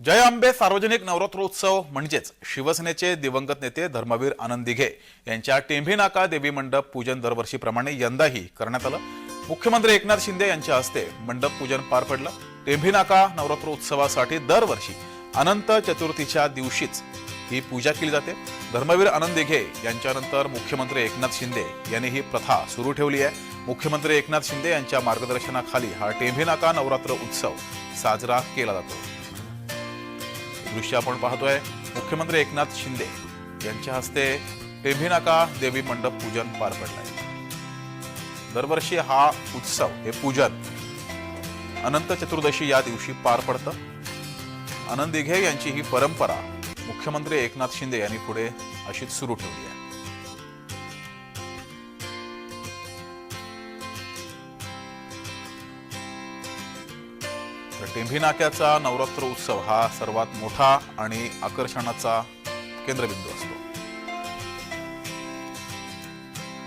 जय आंबे सार्वजनिक नवरात्रोत्सव म्हणजेच शिवसेनेचे दिवंगत नेते धर्मवीर आनंद दिघे यांच्या टेंभी नाका देवी मंडप पूजन दरवर्षीप्रमाणे यंदाही करण्यात आलं. मुख्यमंत्री एकनाथ शिंदे यांच्या हस्ते मंडप पूजन पार पडलं. टेंभी नाका नवरात्रोत्सवासाठी दरवर्षी अनंत चतुर्थीच्या दिवशीच ही पूजा केली जाते. धर्मवीर आनंद दिघे यांच्यानंतर मुख्यमंत्री एकनाथ शिंदे यांनी ही प्रथा सुरू ठेवली आहे. मुख्यमंत्री एकनाथ शिंदे यांच्या मार्गदर्शनाखाली हा टेंभी नाका नवरात्र उत्सव साजरा केला जातो. दृश्य आपण पाहतोय. मुख्यमंत्री एकनाथ शिंदे यांच्या हस्ते टेंभीनाका देवी मंडप पूजन पार पडलंय. दरवर्षी हा उत्सव हे पूजन अनंत चतुर्दशी या दिवशी पार पडतं. आनंद दिघे यांची ही परंपरा मुख्यमंत्री एकनाथ शिंदे यांनी पुढे अशीच सुरू ठेवली आहे. टेंभी नाक्याचा नवरात्र उत्सव हा सर्वात मोठा आणि आकर्षणाचा केंद्रबिंदू असतो.